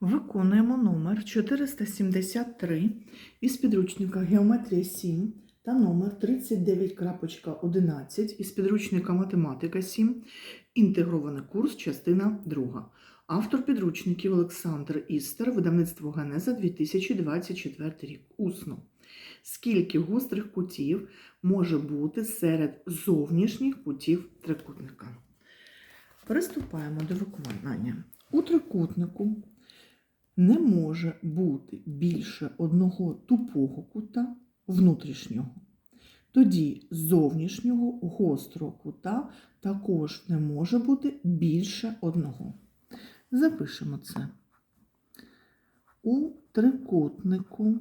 Виконуємо номер 473 із підручника Геометрія 7 та номер 39.11 із підручника Математика 7. Інтегрований курс, частина 2. Автор підручників Олександр Істер, видавництво Генеза 2024 рік. Усно. Скільки гострих кутів може бути серед зовнішніх кутів трикутника? Приступаємо до виконання. У трикутнику не може бути більше одного тупого кута внутрішнього. Тоді зовнішнього гострого кута також не може бути більше одного. Запишемо це. У трикутнику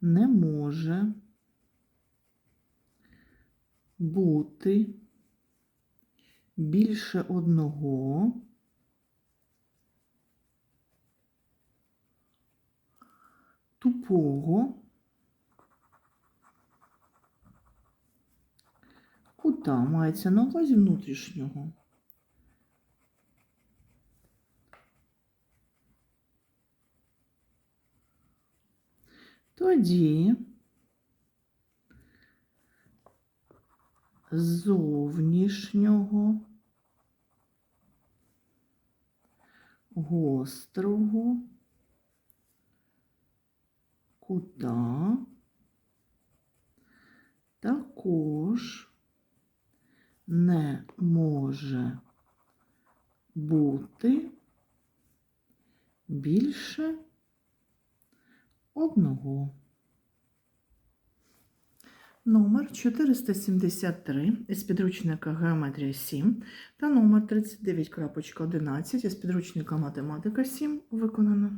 не може бути більше одного тупого кута мається на увазі внутрішнього. Тоді зовнішнього гострого кута також не може бути більше одного. Номер 473 із підручника Геометрія 7 та номер 39.11 із підручника Математика 7 виконано.